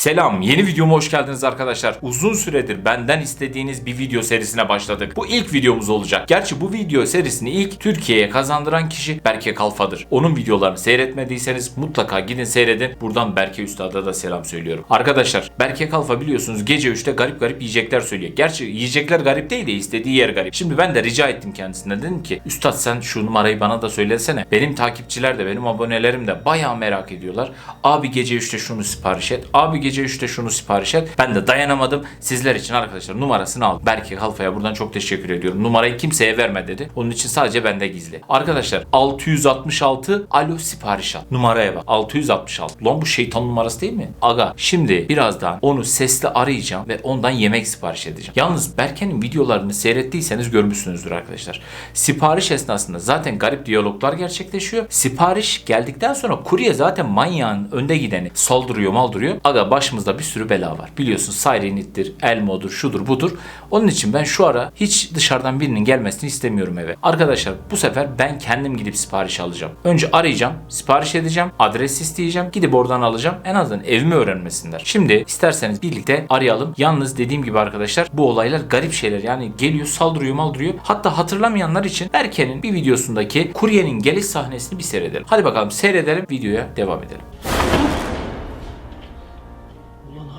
Selam, yeni videoma hoş geldiniz arkadaşlar. Uzun süredir benden istediğiniz bir video serisine başladık. Bu ilk videomuz olacak. Gerçi bu video serisini ilk Türkiye'ye kazandıran kişi Berke Kalfa'dır. Onun videolarını seyretmediyseniz mutlaka gidin seyredin. Buradan Berke Üstad'a da selam söylüyorum. Arkadaşlar Berke Kalfa biliyorsunuz gece 3'te garip garip yiyecekler söylüyor. Gerçi yiyecekler garip değil de istediği yer garip. Şimdi ben de rica ettim kendisinden dedim ki Üstad sen şu numarayı bana da söylesene. Benim takipçiler de benim abonelerim de bayağı merak ediyorlar. Abi gece 3'te şunu sipariş et. Abi gece 3'te şunu sipariş et. Ben de dayanamadım. Sizler için arkadaşlar numarasını aldım. Berke Kalfa'ya buradan çok teşekkür ediyorum. Numarayı kimseye verme dedi. Onun için sadece bende gizli. Arkadaşlar 666 alo sipariş al. Numaraya bak. 666. Lan bu şeytan numarası değil mi? Aga şimdi birazdan onu sesli arayacağım ve ondan yemek sipariş edeceğim. Yalnız Berke'nin videolarını seyrettiyseniz görmüşsünüzdür arkadaşlar. Sipariş esnasında zaten garip diyaloglar gerçekleşiyor. Sipariş geldikten sonra kurye zaten manyağın önde gideni saldırıyor maldırıyor. Aga başımızda bir sürü bela var. Biliyorsun Sirenit'tir, Elmo'dur, şudur budur. Onun için ben şu ara hiç dışarıdan birinin gelmesini istemiyorum eve. Arkadaşlar bu sefer ben kendim gidip sipariş alacağım. Önce arayacağım, sipariş edeceğim, adres isteyeceğim, gidip oradan alacağım. En azından evimi öğrenmesinler. Şimdi isterseniz birlikte arayalım. Yalnız dediğim gibi arkadaşlar bu olaylar garip şeyler. Yani geliyor, saldırıyor, maldırıyor. Hatta hatırlamayanlar için Berke'nin bir videosundaki kuryenin geliş sahnesini bir seyredelim. Hadi bakalım seyredelim, videoya devam edelim.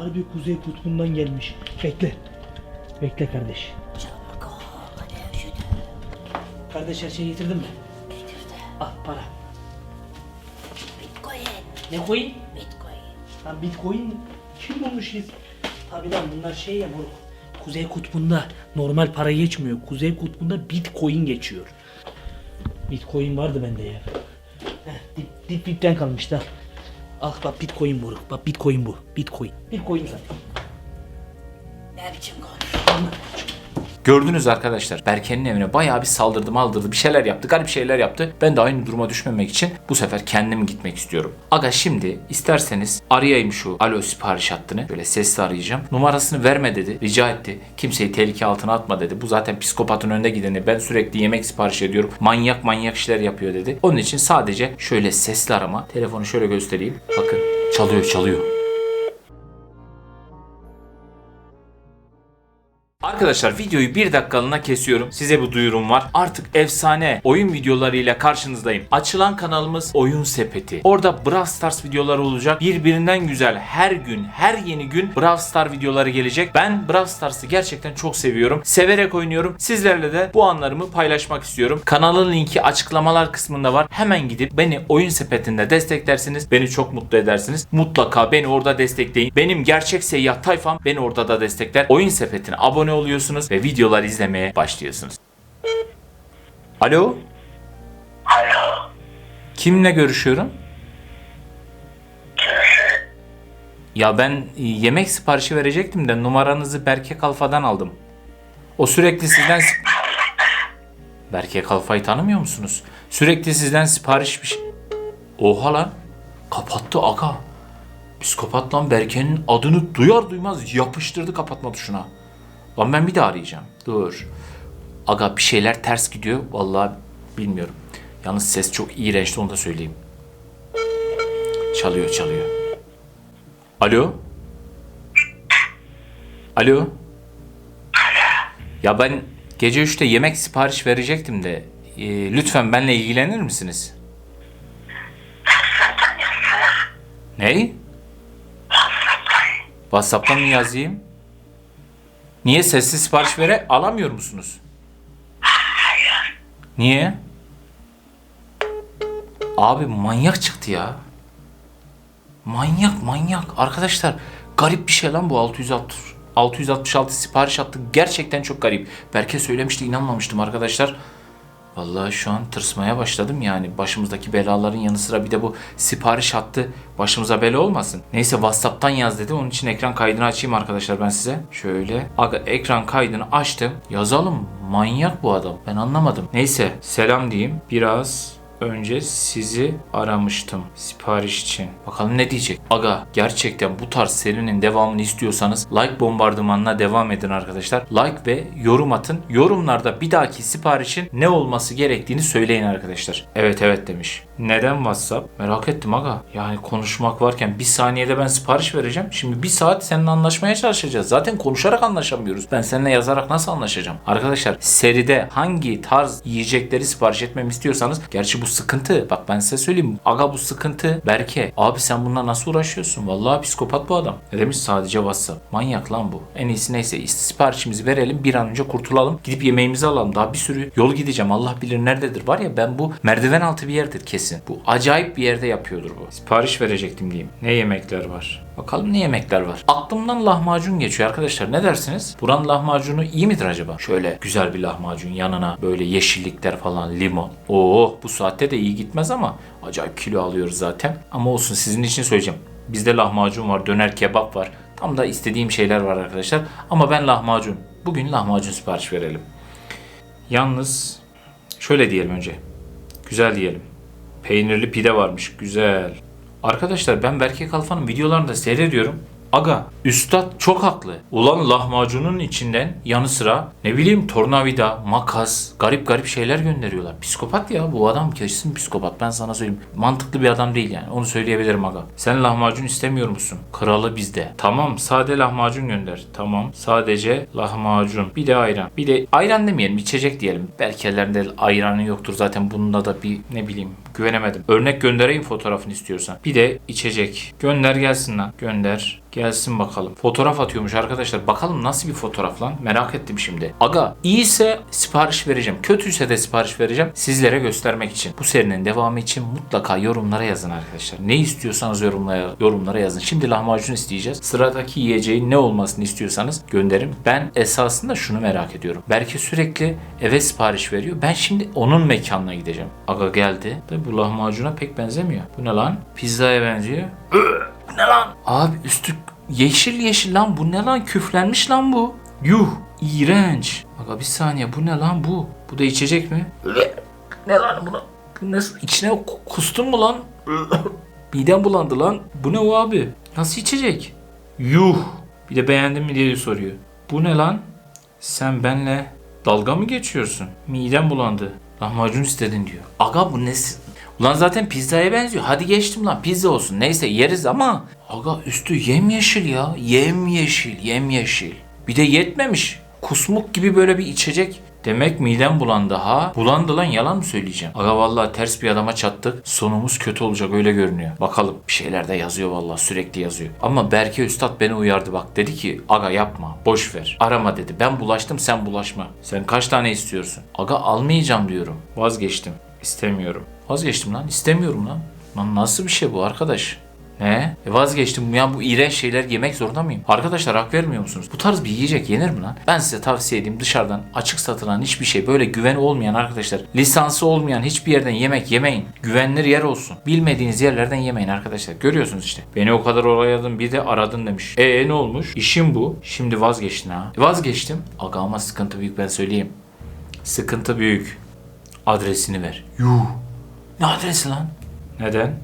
Harbi Kuzey Kutbu'ndan gelmiş. Bekle. Bekle kardeş. Kardeş her şeyi getirdin mi? Getirdi. Al para. Bitcoin, Ne koyayım? Bitcoin. Lan bitcoin kim bulmuş ya? Tabi lan bunlar şey ya moruk. Kuzey Kutbu'nda normal para geçmiyor. Kuzey Kutbu'nda bitcoin geçiyor. Bitcoin vardı bende ya. Heh, dip, dip dipten kalmıştı. al. Al bak bitcoin moruk. Bak bitcoin bu. Bitcoin. Bitcoin zaten. Ne biçim konuşuyorsun? Gördünüz arkadaşlar Berke'nin evine bayağı bir saldırdı maldırdı bir şeyler yaptı garip şeyler yaptı. Ben de aynı duruma düşmemek için bu sefer kendim gitmek istiyorum. Aga şimdi isterseniz arayayım şu alo sipariş hattını. Böyle sesli arayacağım. Numarasını verme dedi. Rica etti. Kimseyi tehlike altına atma dedi. Bu zaten psikopatın önde gideni. Ben sürekli yemek sipariş ediyorum. Manyak manyak işler yapıyor dedi. Onun için sadece şöyle sesli arama. Telefonu şöyle göstereyim. Bakın çalıyor çalıyor. Arkadaşlar videoyu bir dakikalığına kesiyorum. Size bu duyurum var. Artık efsane oyun videolarıyla karşınızdayım. Açılan kanalımız Oyun Sepeti. Orada Brawl Stars videoları olacak. Birbirinden güzel her gün, her yeni gün Brawl Stars videoları gelecek. Ben Brawl Stars'ı gerçekten çok seviyorum. Severek oynuyorum. Sizlerle de bu anlarımı paylaşmak istiyorum. Kanalın linki açıklamalar kısmında var. Hemen gidip beni Oyun Sepeti'nde desteklersiniz. Beni çok mutlu edersiniz. Mutlaka beni orada destekleyin. Benim gerçek seyyah tayfam beni orada da destekler. Oyun Sepeti'ne abone oluyorsunuz ve videolar izlemeye başlıyorsunuz. Alo? Alo, Kimle görüşüyorum? Ya ben e, yemek siparişi verecektim de numaranızı Berke Kalfa'dan aldım. O sürekli sizden... Berke Kalfa'yı tanımıyor musunuz? Sürekli sizden sipariş bir şey... Oha lan. Kapattı aga. Psikopat lan Berke'nin adını duyar duymaz yapıştırdı kapatma tuşuna. Lan ben bir daha arayacağım. Dur. Aga bir şeyler ters gidiyor. Vallahi bilmiyorum. Yalnız ses çok iğrençti onu da söyleyeyim. Çalıyor çalıyor. Alo? Alo? Ya ben gece 3'te yemek sipariş verecektim de e, lütfen benle ilgilenir misiniz? Ney? WhatsApp'tan mı yazayım? Niye sessiz sipariş vere alamıyor musunuz? Niye? Abi manyak çıktı ya. Manyak manyak. Arkadaşlar garip bir şey lan bu 660 666 sipariş attı. Gerçekten çok garip. Berke söylemişti inanmamıştım arkadaşlar. Vallahi şu an tırsmaya başladım yani. Başımızdaki belaların yanı sıra bir de bu sipariş hattı başımıza bela olmasın. Neyse WhatsApp'tan yaz dedi. Onun için ekran kaydını açayım arkadaşlar ben size. Şöyle. Aga ekran kaydını açtım. Yazalım. Manyak bu adam. Ben anlamadım. Neyse selam diyeyim. Biraz önce sizi aramıştım sipariş için. Bakalım ne diyecek? Aga gerçekten bu tarz serinin devamını istiyorsanız like bombardımanına devam edin arkadaşlar. Like ve yorum atın. Yorumlarda bir dahaki siparişin ne olması gerektiğini söyleyin arkadaşlar. Evet evet demiş. Neden WhatsApp? Merak ettim aga. Yani konuşmak varken bir saniyede ben sipariş vereceğim. Şimdi bir saat seninle anlaşmaya çalışacağız. Zaten konuşarak anlaşamıyoruz. Ben seninle yazarak nasıl anlaşacağım? Arkadaşlar seride hangi tarz yiyecekleri sipariş etmemi istiyorsanız gerçi bu sıkıntı. Bak ben size söyleyeyim. Aga bu sıkıntı. Berke abi sen bununla nasıl uğraşıyorsun? Vallahi psikopat bu adam. Ne demiş sadece WhatsApp. Manyak lan bu. En iyisi neyse siparişimizi verelim bir an önce kurtulalım. Gidip yemeğimizi alalım. Daha bir sürü yol gideceğim. Allah bilir nerededir. Var ya ben bu merdiven altı bir yerdir kesin. Bu acayip bir yerde yapıyordur bu. Sipariş verecektim diyeyim. Ne yemekler var? Bakalım ne yemekler var. Aklımdan lahmacun geçiyor arkadaşlar. Ne dersiniz? Buranın lahmacunu iyi midir acaba? Şöyle güzel bir lahmacun yanına böyle yeşillikler falan limon. Oo bu saatte de iyi gitmez ama acayip kilo alıyoruz zaten. Ama olsun sizin için söyleyeceğim. Bizde lahmacun var, döner kebap var. Tam da istediğim şeyler var arkadaşlar. Ama ben lahmacun. Bugün lahmacun sipariş verelim. Yalnız şöyle diyelim önce. Güzel diyelim. Peynirli pide varmış. Güzel. Arkadaşlar ben Berke Kalfan'ın videolarını da seyrediyorum. Aga, üstad çok haklı. Ulan lahmacunun içinden yanı sıra ne bileyim tornavida, makas, garip garip şeyler gönderiyorlar. Psikopat ya bu adam kesin psikopat ben sana söyleyeyim. Mantıklı bir adam değil yani onu söyleyebilirim aga. Sen lahmacun istemiyor musun? Kralı bizde. Tamam sade lahmacun gönder. Tamam sadece lahmacun. Bir de ayran. Bir de ayran demeyelim içecek diyelim. Belki ellerinde ayranı yoktur zaten bunda da bir ne bileyim güvenemedim. Örnek göndereyim fotoğrafını istiyorsan. Bir de içecek. Gönder gelsin lan. Gönder. Gelsin bakalım. Fotoğraf atıyormuş arkadaşlar. Bakalım nasıl bir fotoğraf lan? Merak ettim şimdi. Aga iyiyse sipariş vereceğim. Kötüyse de sipariş vereceğim. Sizlere göstermek için. Bu serinin devamı için mutlaka yorumlara yazın arkadaşlar. Ne istiyorsanız yorumlara, yorumlara yazın. Şimdi lahmacun isteyeceğiz. Sıradaki yiyeceğin ne olmasını istiyorsanız gönderin. Ben esasında şunu merak ediyorum. Belki sürekli eve sipariş veriyor. Ben şimdi onun mekanına gideceğim. Aga geldi. Tabi bu lahmacuna pek benzemiyor. Bu ne lan? Pizzaya benziyor. Bu ne lan? Abi üstü yeşil yeşil lan bu ne lan küflenmiş lan bu. Yuh iğrenç. Aga bir saniye bu ne lan bu? Bu da içecek mi? ne lan bunu? Bu nasıl içine ku- kustun mu lan? Midem bulandı lan. Bu ne o abi? Nasıl içecek? Yuh. Bir de beğendin mi diye soruyor. Bu ne lan? Sen benle dalga mı geçiyorsun? Midem bulandı. Lahmacun istedin diyor. Aga bu ne? Ulan zaten pizzaya benziyor. Hadi geçtim lan pizza olsun. Neyse yeriz ama. Aga üstü yemyeşil ya. Yemyeşil, yemyeşil. Bir de yetmemiş. Kusmuk gibi böyle bir içecek. Demek midem bulandı ha. Bulandı lan yalan mı söyleyeceğim? Aga vallahi ters bir adama çattık. Sonumuz kötü olacak öyle görünüyor. Bakalım bir şeyler de yazıyor vallahi sürekli yazıyor. Ama Berke Üstad beni uyardı bak. Dedi ki aga yapma boş ver. Arama dedi. Ben bulaştım sen bulaşma. Sen kaç tane istiyorsun? Aga almayacağım diyorum. Vazgeçtim. İstemiyorum. Vazgeçtim lan. İstemiyorum lan. Lan nasıl bir şey bu arkadaş? Ne? E vazgeçtim. Ya bu iğrenç şeyler yemek zorunda mıyım? Arkadaşlar hak vermiyor musunuz? Bu tarz bir yiyecek yenir mi lan? Ben size tavsiye edeyim dışarıdan açık satılan hiçbir şey böyle güven olmayan arkadaşlar. Lisansı olmayan hiçbir yerden yemek yemeyin. Güvenilir yer olsun. Bilmediğiniz yerlerden yemeyin arkadaşlar. Görüyorsunuz işte. Beni o kadar olayadın bir de aradın demiş. E ne olmuş? İşim bu. Şimdi vazgeçtin ha. E, vazgeçtim. Aga ama sıkıntı büyük ben söyleyeyim. Sıkıntı büyük. Adresini ver. Yuh. Ne adresi lan? Neden?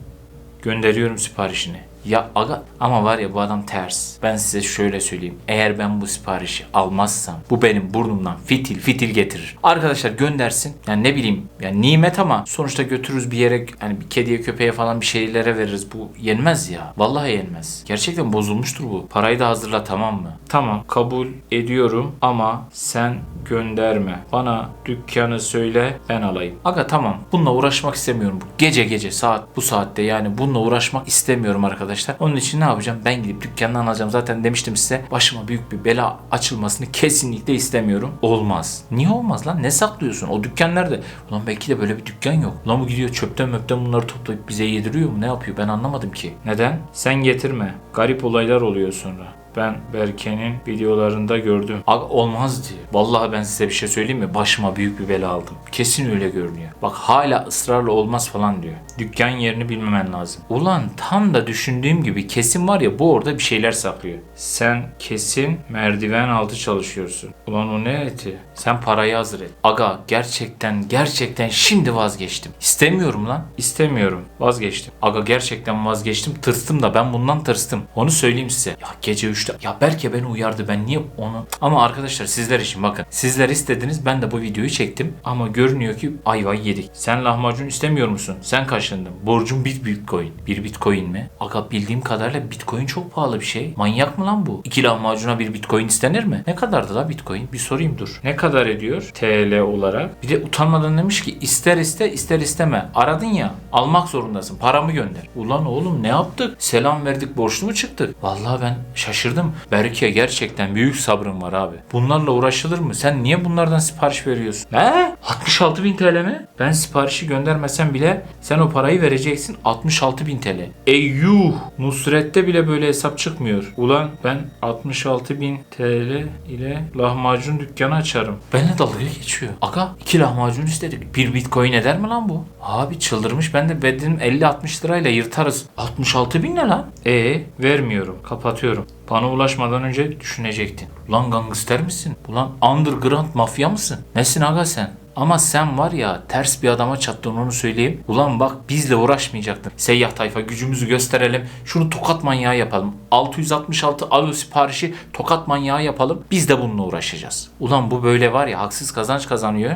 Gönderiyorum siparişini. Ya aga ama var ya bu adam ters. Ben size şöyle söyleyeyim. Eğer ben bu siparişi almazsam bu benim burnumdan fitil fitil getirir. Arkadaşlar göndersin. Yani ne bileyim yani nimet ama sonuçta götürürüz bir yere hani bir kediye köpeğe falan bir şeylere veririz. Bu yenmez ya. Vallahi yenmez. Gerçekten bozulmuştur bu. Parayı da hazırla tamam mı? Tamam kabul ediyorum ama sen gönderme. Bana dükkanı söyle ben alayım. Aga tamam bununla uğraşmak istemiyorum. Gece gece saat bu saatte yani bununla uğraşmak istemiyorum arkadaşlar. Onun için ne yapacağım? Ben gidip dükkandan alacağım. Zaten demiştim size başıma büyük bir bela açılmasını kesinlikle istemiyorum. Olmaz. Niye olmaz lan? Ne saklıyorsun? O dükkan nerede? Ulan belki de böyle bir dükkan yok. Ulan bu gidiyor çöpten möpten bunları toplayıp bize yediriyor mu? Ne yapıyor? Ben anlamadım ki. Neden? Sen getirme. Garip olaylar oluyor sonra. Ben Berke'nin videolarında gördüm. Aga olmaz diyor. Vallahi ben size bir şey söyleyeyim mi? Başıma büyük bir bela aldım. Kesin öyle görünüyor. Bak hala ısrarla olmaz falan diyor. Dükkan yerini bilmemen lazım. Ulan tam da düşündüğüm gibi kesin var ya bu orada bir şeyler saklıyor. Sen kesin merdiven altı çalışıyorsun. Ulan o ne eti? Sen parayı hazır et. Aga gerçekten gerçekten şimdi vazgeçtim. İstemiyorum lan. İstemiyorum. Vazgeçtim. Aga gerçekten vazgeçtim. Tırstım da ben bundan tırstım. Onu söyleyeyim size. Ya gece 3'te. Ya belki beni uyardı. Ben niye onu... Ama arkadaşlar sizler için bakın. Sizler istediniz. Ben de bu videoyu çektim. Ama görünüyor ki ayvayı yedik. Sen lahmacun istemiyor musun? Sen kaşındın. Borcun bir bitcoin. Bir bitcoin mi? Aga bildiğim kadarıyla bitcoin çok pahalı bir şey. Manyak mı lan bu? İki lahmacuna bir bitcoin istenir mi? Ne kadardı la bitcoin? Bir sorayım dur. Ne kadar ediyor TL olarak? Bir de utanmadan demiş ki ister iste ister isteme. Aradın ya almak zorundasın. Paramı gönder. Ulan oğlum ne yaptık? Selam verdik borçlu mu çıktık? Vallahi ben şaşırdım. Berke gerçekten büyük sabrın var abi. Bunlarla uğraşılır mı? Sen niye bunlardan sipariş veriyorsun? He? 66 bin TL mi? Ben siparişi göndermesem bile sen o parayı vereceksin 66 bin TL. Ey yuh! Nusret'te bile böyle hesap çıkmıyor. Ulan ben 66 bin TL ile lahmacun dükkanı açarım. Benimle dalga geçiyor. Aga iki lahmacun istedik. Bir bitcoin eder mi lan bu? Abi çıldırmış ben de bedenim 50-60 lirayla yırtarız. 66 bin ne lan? E vermiyorum. Kapatıyorum. Bana ulaşmadan önce düşünecektin. Ulan gangster misin? Ulan underground mafya mısın? Nesin aga sen? Ama sen var ya ters bir adama çattın onu söyleyeyim. Ulan bak bizle uğraşmayacaktın. Seyyah tayfa gücümüzü gösterelim. Şunu tokat manyağı yapalım. 666 alo siparişi tokat manyağı yapalım. Biz de bununla uğraşacağız. Ulan bu böyle var ya haksız kazanç kazanıyor.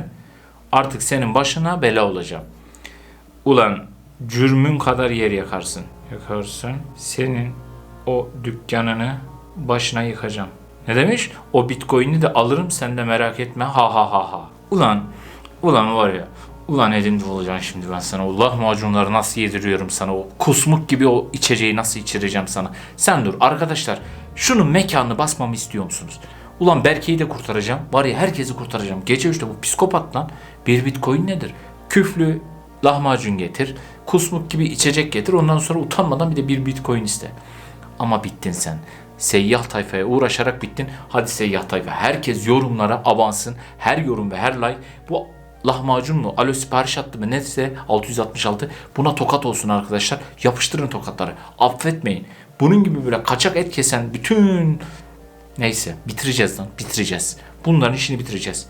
Artık senin başına bela olacağım. Ulan cürmün kadar yer yakarsın. Yakarsın. Senin o dükkanını başına yıkacağım. Ne demiş? O bitcoin'i de alırım sen de merak etme. Ha ha ha ha. Ulan, ulan var ya. Ulan elimde olacaksın şimdi ben sana. O lahmacunları nasıl yediriyorum sana. O kusmuk gibi o içeceği nasıl içireceğim sana. Sen dur arkadaşlar. Şunun mekanını basmamı istiyor musunuz? Ulan Berke'yi de kurtaracağım. Var ya herkesi kurtaracağım. Gece işte bu psikopat lan. Bir bitcoin nedir? Küflü lahmacun getir. Kusmuk gibi içecek getir. Ondan sonra utanmadan bir de bir bitcoin iste. Ama bittin sen. Seyyah tayfaya uğraşarak bittin. Hadi seyyah tayfa. Herkes yorumlara abansın. Her yorum ve her like bu lahmacun mu? Alo sipariş attı mı? Neyse 666. Buna tokat olsun arkadaşlar. Yapıştırın tokatları. Affetmeyin. Bunun gibi böyle kaçak et kesen bütün Neyse bitireceğiz lan bitireceğiz. Bunların işini bitireceğiz.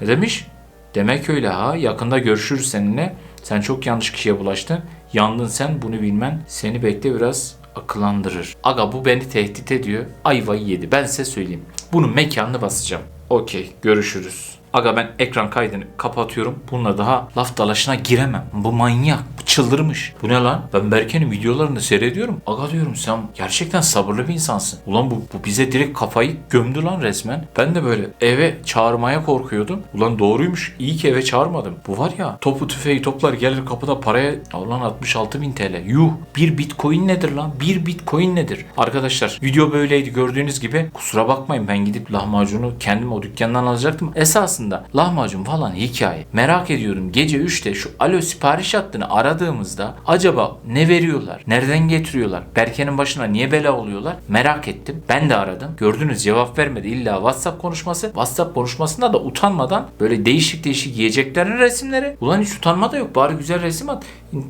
Ne demiş? Demek öyle ha. Yakında görüşürüz seninle. Sen çok yanlış kişiye bulaştın. Yandın sen bunu bilmen. Seni bekle biraz akıllandırır. Aga bu beni tehdit ediyor. Ayvayı yedi. Ben size söyleyeyim. Bunun mekanını basacağım. Okey görüşürüz. Aga ben ekran kaydını kapatıyorum. Bununla daha laf dalaşına giremem. Bu manyak. Çıldırmış. Bu ne lan? Ben Berke'nin videolarını seyrediyorum. Aga diyorum sen gerçekten sabırlı bir insansın. Ulan bu, bu bize direkt kafayı gömdü lan resmen. Ben de böyle eve çağırmaya korkuyordum. Ulan doğruymuş. İyi ki eve çağırmadım. Bu var ya topu tüfeği toplar gelir kapıda paraya ulan 66 bin TL. Yuh. Bir bitcoin nedir lan? Bir bitcoin nedir? Arkadaşlar video böyleydi gördüğünüz gibi. Kusura bakmayın ben gidip lahmacunu kendim o dükkandan alacaktım. Esasında lahmacun falan hikaye. Merak ediyorum gece 3'te şu alo sipariş hattını aradığımızda acaba ne veriyorlar? Nereden getiriyorlar? Berke'nin başına niye bela oluyorlar? Merak ettim. Ben de aradım. Gördünüz cevap vermedi. İlla WhatsApp konuşması. WhatsApp konuşmasında da utanmadan böyle değişik değişik yiyeceklerin resimleri. Ulan hiç utanma da yok. Bari güzel resim at.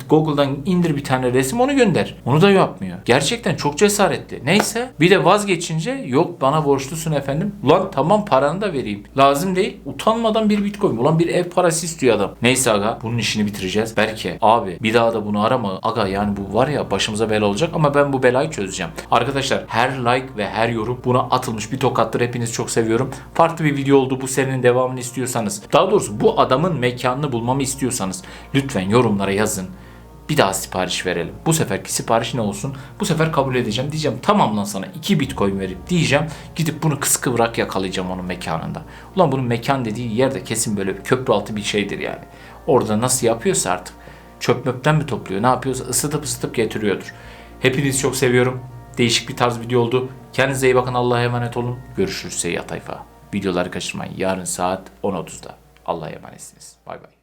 Google'dan indir bir tane resim onu gönder. Onu da yapmıyor. Gerçekten çok cesaretli. Neyse bir de vazgeçince yok bana borçlusun efendim. Ulan tamam paranı da vereyim. Lazım değil. Utanmadan bir bitcoin. Ulan bir ev parası istiyor adam. Neyse aga bunun işini bitireceğiz. Berke abi bir daha da bunu arama. Aga yani bu var ya başımıza bela olacak ama ben bu belayı çözeceğim. Arkadaşlar her like ve her yorum buna atılmış bir tokattır. Hepinizi çok seviyorum. Farklı bir video oldu. Bu serinin devamını istiyorsanız. Daha doğrusu bu adamın mekanını bulmamı istiyorsanız lütfen yorumlara yazın. Bir daha sipariş verelim. Bu seferki sipariş ne olsun? Bu sefer kabul edeceğim. Diyeceğim tamam lan sana 2 bitcoin verip diyeceğim. Gidip bunu kıskıvrak yakalayacağım onun mekanında. Ulan bunun mekan dediği yerde kesin böyle köprü altı bir şeydir yani. Orada nasıl yapıyorsa artık. Çöp möpten mi topluyor ne yapıyorsa ısıtıp ısıtıp getiriyordur. Hepinizi çok seviyorum. Değişik bir tarz video oldu. Kendinize iyi bakın Allah'a emanet olun. Görüşürüz Seyyah Tayfa. Videoları kaçırmayın. Yarın saat 10.30'da. Allah'a emanetsiniz. Bay bay.